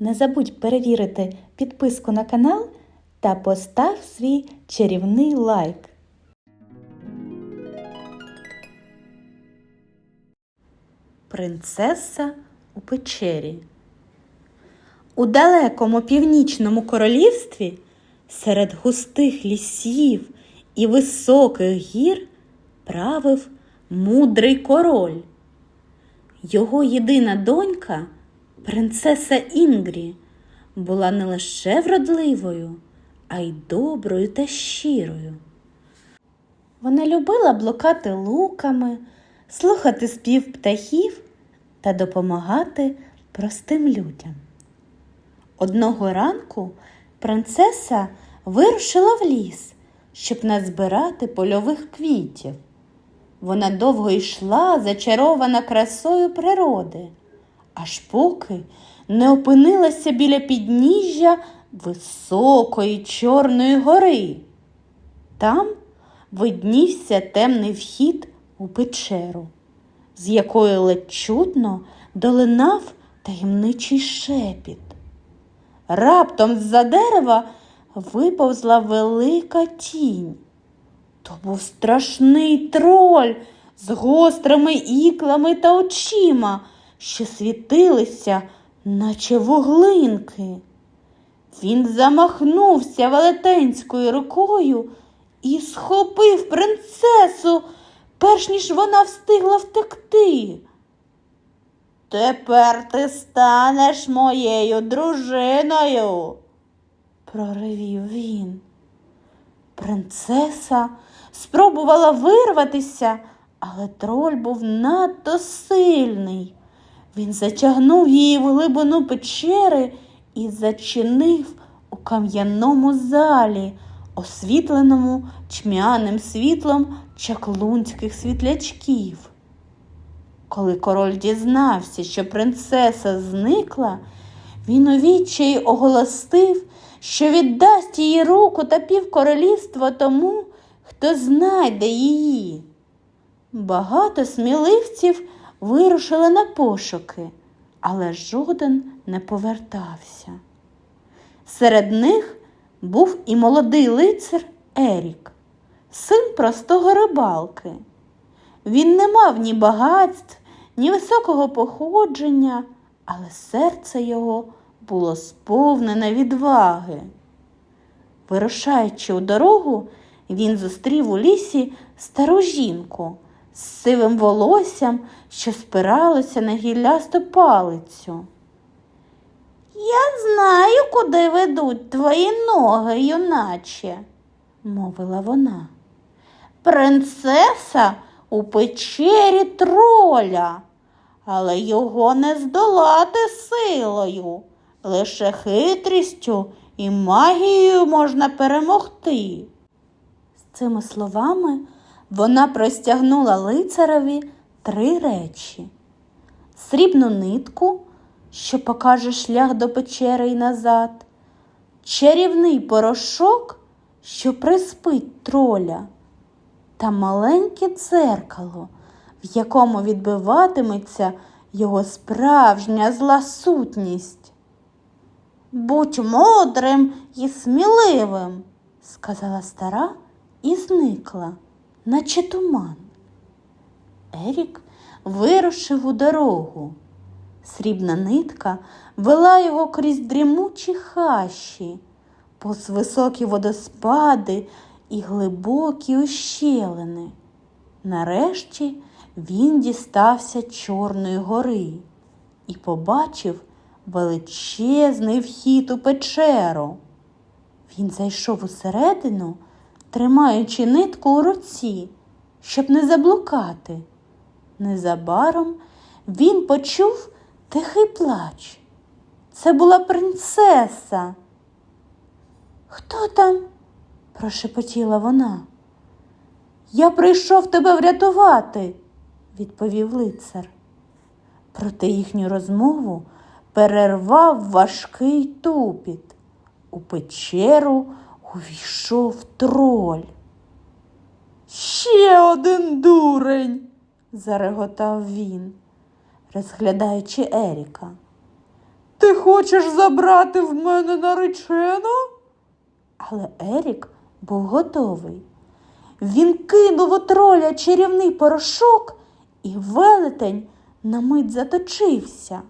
Не забудь перевірити підписку на канал та постав свій чарівний лайк. Принцеса у печері. У далекому північному королівстві серед густих лісів і високих гір правив мудрий король. Його єдина донька, принцеса Інгрі, була не лише вродливою, а й доброю та щирою. Вона любила блукати луками, слухати спів птахів та допомагати простим людям. Одного ранку принцеса вирушила в ліс, щоб назбирати польових квітів. Вона довго йшла, зачарована красою природи, аж поки не опинилася біля підніжжя високої Чорної гори. Там виднівся темний вхід у печеру, з якої ледь чутно долинав таємничий шепіт. Раптом з-за дерева виповзла велика тінь. То був страшний троль з гострими іклами та очима, що світилися, наче вуглинки. Він замахнувся велетенською рукою і схопив принцесу, перш ніж вона встигла втекти. Тепер ти станеш моєю дружиною, проривів він. Принцеса спробувала вирватися, але троль був надто сильний. Він затягнув її в глибину печери і зачинив у кам'яному залі, освітленому чмяним світлом чаклунських світлячків. Коли король дізнався, що принцеса зникла, він у відчаї оголосив, що віддасть її руку та півкоролівства тому, хто знайде її. Багато сміливців вирушили на пошуки, але жоден не повертався. Серед них був і молодий лицар Ерік, син простого рибалки. Він не мав ні багатств, ні високого походження, але серце його було сповнене відваги. Вирушаючи у дорогу, він зустрів у лісі стару жінку з сивим волоссям, що спиралося на гіллясту палицю. Я знаю, куди ведуть твої ноги, юначе, мовила вона. Принцеса у печері троля, але його не здолати силою, лише хитрістю і магією можна перемогти. З цими словами вона простягнула лицареві три речі: срібну нитку, що покаже шлях до печери й назад, чарівний порошок, що приспить троля, та маленьке дзеркало, в якому відбиватиметься його справжня зла сутність. Будь мудрим і сміливим, сказала стара і зникла, наче туман. Ерік вирушив у дорогу. Срібна нитка вела його крізь дрімучі хащі, повз високі водоспади і глибокі ущелини. Нарешті він дістався Чорної гори і побачив величезний вхід у печеру. Він зайшов усередину, тримаючи нитку у руці, щоб не заблукати. Незабаром він почув тихий плач. Це була принцеса. Хто там? прошепотіла вона. Я прийшов тебе врятувати, відповів лицар. Проте їхню розмову перервав важкий тупіт. У печеру увійшов троль. Ще один дурень, зареготав він, розглядаючи Еріка. Ти хочеш забрати в мене наречену? Але Ерік був готовий. Він кинув у троля чарівний порошок, і велетень на мить заточився.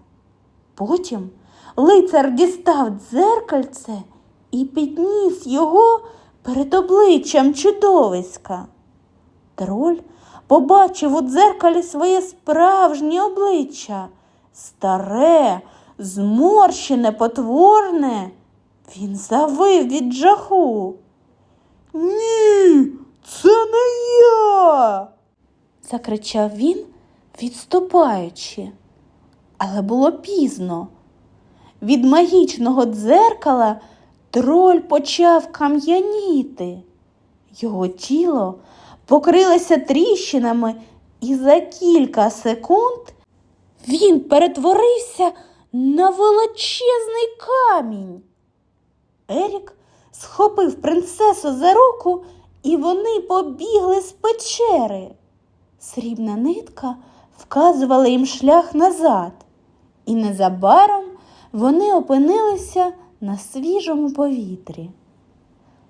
Потім лицар дістав дзеркальце і підніс його перед обличчям чудовиська. Троль побачив у дзеркалі своє справжнє обличчя, старе, зморщене, потворне. Він завив від жаху. Ні, це не я. закричав він, відступаючи. Але було пізно. Від магічного дзеркала троль почав кам'яніти. Його тіло покрилося тріщинами, і за кілька секунд він перетворився на величезний камінь. Ерік схопив принцесу за руку, і вони побігли з печери. Срібна нитка вказувала їм шлях назад, і незабаром вони опинилися на свіжому повітрі.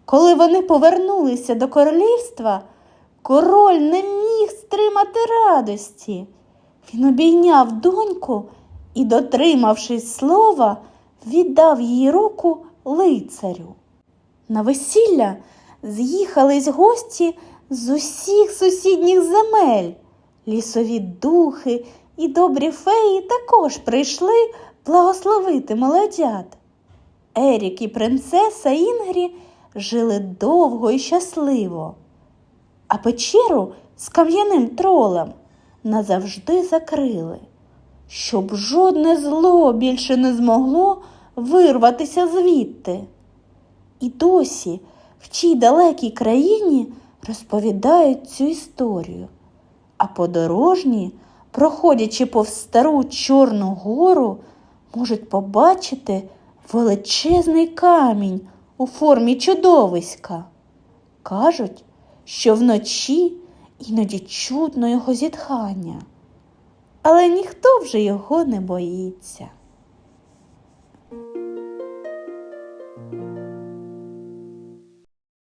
Коли вони повернулися до королівства, король не міг стримати радості. Він обійняв доньку і, дотримавшись слова, віддав їй руку лицарю. На весілля з'їхались гості з усіх сусідніх земель. Лісові духи і добрі феї також прийшли благословити молодят. Ерік і принцеса Інгрі жили довго і щасливо, а печеру з кам'яним тролем назавжди закрили, щоб жодне зло більше не змогло вирватися звідти. І досі в тій далекій країні розповідають цю історію, а подорожні, проходячи повз стару Чорну гору, можуть побачити величезний камінь у формі чудовиська. Кажуть, що вночі іноді чутно його зітхання, але ніхто вже його не боїться.